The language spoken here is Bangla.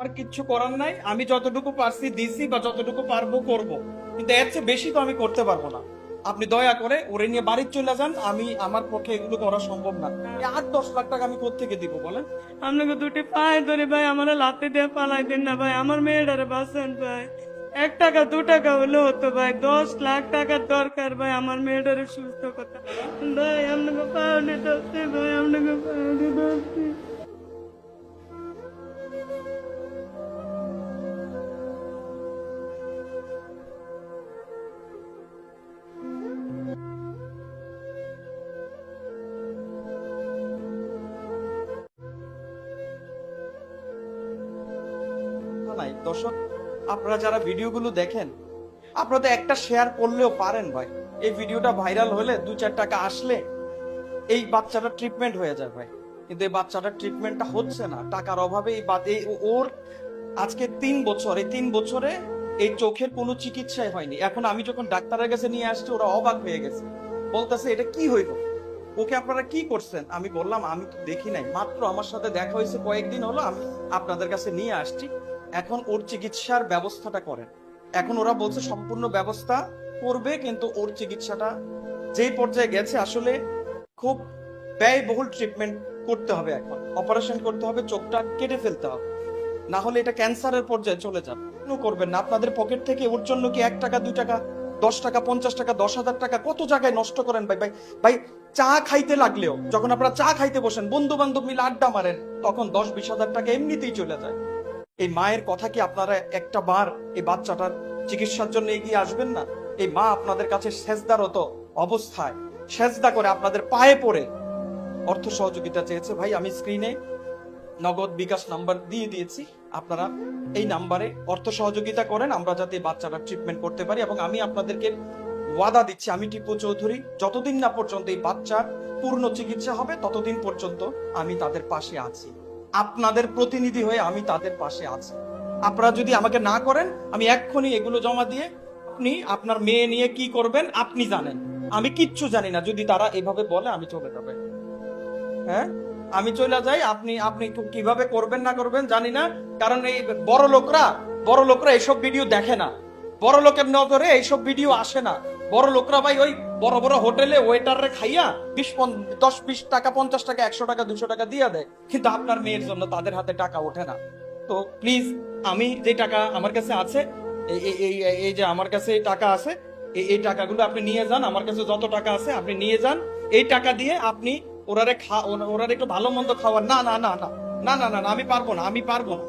আর কিচ্ছু করার নাই। আমি যতটুকু পারছি দিছি বা যতটুকু পারব করব। কিন্তু এর চেয়ে বেশি তো আমি করতে পারব না। আপনি দয়া করে ওরে নিয়ে বাড়ির চলে যান। আমি আমার পক্ষে এগুলো করা সম্ভব না। আট, দশ লাখ টাকা আমি কোথেকে দিব বলেন? আপনাকে দুটি পায়ে ধরে ভাই, আমার লাতে দিয়ে পালাই দেন না ভাই। আমার মেয়েটারে বাঁচান ভাই। এক টাকা, দু টাকা হলে হতো ভাই। দশ লাখ টাকার দরকার ভাই, আমার মেয়েটারে সুস্থ করতে। ভাই, আপনাকে পাওনি দোষে ভাই, আপনাকে পাওনি দোষে নাই। দর্শক, আপনারা যারা ভিডিওগুলো দেখেন, আপনারা তো একটা শেয়ার করলেও পারেন ভাই। এই ভিডিওটা ভাইরাল হলে দু চার টাকা আসলে এই বাচ্চাটা ট্রিটমেন্ট হয়ে যায় ভাই। কিন্তু এই বাচ্চাটার ট্রিটমেন্টটা হচ্ছে না। টাকার অভাবে এই ওর আজকে তিন বছর, এই তিন বছরে এই চোখের কোনো চিকিৎসাই হয়নি। এখন আমি যখন ডাক্তারের কাছে নিয়ে আসছি, ওরা অবাক হয়ে গেছে। বলতেছে, এটা কি হইল? ওকে আপনারা কি করছেন? আমি বললাম, আমি তো দেখি নাই। মাত্র আমার সাথে দেখা হয়েছে, কয়েকদিন হলো আমি আপনাদের কাছে নিয়ে আসছি। এখন ওর চিকিৎসার ব্যবস্থাটা করেন। এখন ওরা বলছে সম্পূর্ণ ব্যবস্থা করবে, কিন্তু ওর চিকিৎসাটা যেই পর্যায়ে গেছে, আসলে খুব ব্যয়বহুল ট্রিটমেন্ট করতে হবে এখন। অপারেশন করতে হবে, চোখটা কেটে ফেলতে হবে। না হলে এটা ক্যান্সারের পর্যায়ে চলে যাবে। করবেন না? আপনাদের পকেট থেকে ওর জন্য কি এক টাকা, দুই টাকা, দশ টাকা, পঞ্চাশ টাকা, দশ হাজার টাকা কত জায়গায় নষ্ট করেন ভাই? ভাই ভাই, চা খাইতে লাগলেও, যখন আপনারা চা খাইতে বসেন বন্ধু বান্ধব মিলে আড্ডা মারেন, তখন দশ, বিশ হাজার টাকা এমনিতেই চলে যায়। এই মায়ের কথা কি আপনারা একটা বার এই বাচ্চাটার চিকিৎসার জন্য এগিয়ে আসবেন না? এই মা আপনাদের কাছে সেজদারত অবস্থায় সেজদা করে আপনাদের পায়ে পড়ে। অর্থ সহযোগিতা চেয়েছে, ভাই, আমি স্ক্রিনে নগদ বিকাশ নাম্বার দিয়ে দিয়েছি। আপনারা এই নাম্বারে অর্থ সহযোগিতা করেন, আমরা যাতে বাচ্চাটার ট্রিটমেন্ট করতে পারি এবং আমি আপনাদেরকে ওয়াদা দিচ্ছি, আমি টিপু চৌধুরী, যতদিন না পর্যন্ত এই বাচ্চার পূর্ণ চিকিৎসা হবে, ততদিন পর্যন্ত আমি তাদের পাশে আছি। আপনাদের প্রতিনিধি হয়ে আমি তাদের পাশে আছি। আপনারা যদি আমাকে না করেন, আমি এক্ষুনি এগুলো জমা দিয়ে আপনি আপনার মেয়ে নিয়ে কি করবেন, আপনি জানেন। আমি কিচ্ছু জানি না, যদি তারা এভাবে বলে, আমি চলে যাবে। হ্যাঁ? আমি চলে যাই, আপনি আপনি কীভাবে করবেন, না করবেন, জানি না। কারণ এই বড় লোকরা বড় লোকরা এইসব ভিডিও দেখে না। বড় লোকের নজরে এইসব ভিডিও আসে না। বড় লোকরা ভাই ওই বড় বড় হোটেলে ওয়েটারে খাইয়া বিশ দশ, বিশ টাকা, পঞ্চাশ টাকা, একশো টাকা, দুশো টাকা দিয়ে দেয়। কিন্তু আপনার মেয়ের জন্য তাদের হাতে টাকা ওঠে না। তো প্লিজ আমি যে টাকা আমার কাছে আছে, এই যে আমার কাছে টাকা আছে, এই টাকাগুলো আপনি নিয়ে যান, আমার কাছে যত টাকা আছে আপনি নিয়ে যান। এই টাকা দিয়ে আপনি ওরারে খা ওরারে একটু ভালো মন্দ খাওয়ার না না না না না না না, আমি পারব না, আমি পারব না।